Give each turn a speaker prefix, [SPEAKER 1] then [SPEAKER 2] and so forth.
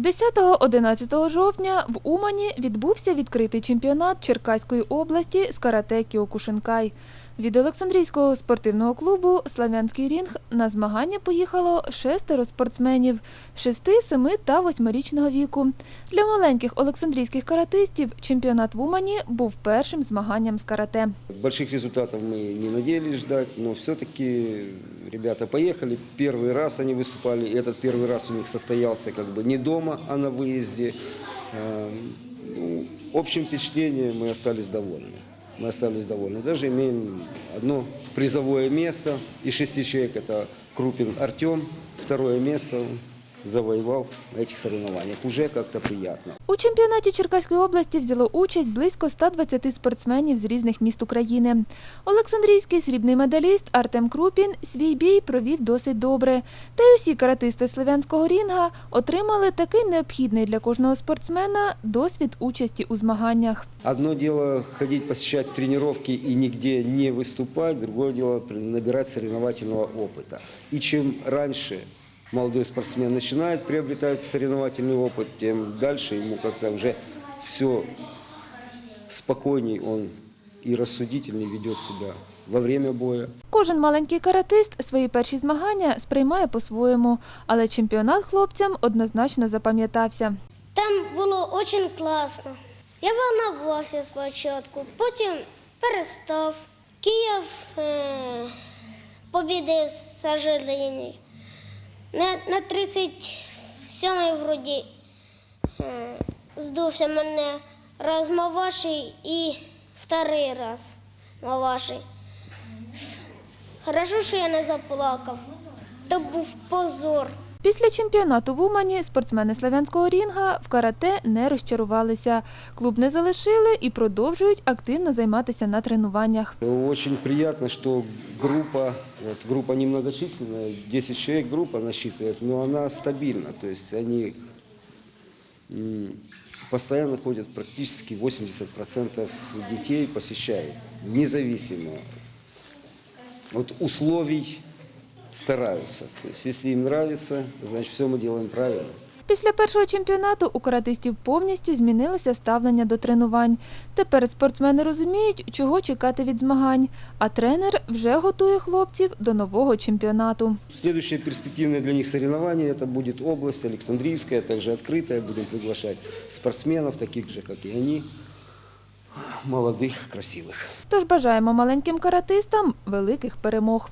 [SPEAKER 1] 10-11 жовтня в Умані відбувся відкритий чемпіонат Черкаської області з карате Кіокушинкай. Від Олександрійського спортивного клубу Славянський рінг на змагання поїхало шестеро спортсменів 6, 7 та 8-річного віку. Для маленьких олександрійських каратистів чемпіонат в Умані був першим змаганням з карате.
[SPEAKER 2] Больших результатов мы не надеялись ждать, но все-таки ребята поехали. Первый раз они выступали, и этот первый раз у них состоялся как бы не дома, а на выезде. Эм, ну, общим впечатлением мы остались довольны. Мы остались довольны. Даже имеем одно призовое место из шести человек. Это Крупин Артем. Второе место он завоевал на этих соревнованиях. Уже как-то приятно.
[SPEAKER 1] У чемпіонаті Черкаської області взяло участь близько 120 спортсменів з різних міст України. Олександрійський срібний медаліст Артем Крупін свій бій провів досить добре. Та й усі каратисти Слов'янського рінга отримали такий необхідний для кожного спортсмена досвід участі у змаганнях.
[SPEAKER 2] Одно дело ходить посещать тренировки и нигде не выступать, другое дело при- набирать соревновательного опыта. И чем раньше молодой спортсмен начинает приобретать соревновательный опыт, тем дальше ему как-то уже все спокойней он и рассудительней ведет себя во время боя.
[SPEAKER 1] Кожен маленький каратист свої перші змагання сприймає по-своєму, але чемпіонат хлопцям однозначно запам'ятався.
[SPEAKER 3] Там було дуже класно. Я волнувався спочатку, потім перестав. Київ е, побідив, сожалению. На, на 37-й вроді е, здувся мене раз Маваший і вторий раз Маваший. Хорошо, що я не заплакав. То був позор.
[SPEAKER 1] Після чемпіонату в Умані спортсмени Славянського рінга в карате не розчарувалися. Клуб не залишили і продовжують активно займатися на тренуваннях.
[SPEAKER 2] Очень приятно, что группа, вот, группа немногочисленная, 10 человек группа насчитывает, но она стабильна. То есть они м, постоянно ходят, практически 80% детей посещают, независимо от условий стараются. То есть если им нравится, значит все мы делаем правильно.
[SPEAKER 1] Після першого чемпіонату у каратистів повністю змінилося ставлення до тренувань. Тепер спортсмени розуміють, чого чекати від змагань, а тренер вже готує хлопців до нового чемпіонату.
[SPEAKER 2] Следующее перспективное для них соревнование это будет область Александрийская, также открытая. Будем приглашать спортсменов, таких же, как и они, молодых, красивых.
[SPEAKER 1] Тож бажаємо маленьким каратистам великих перемог.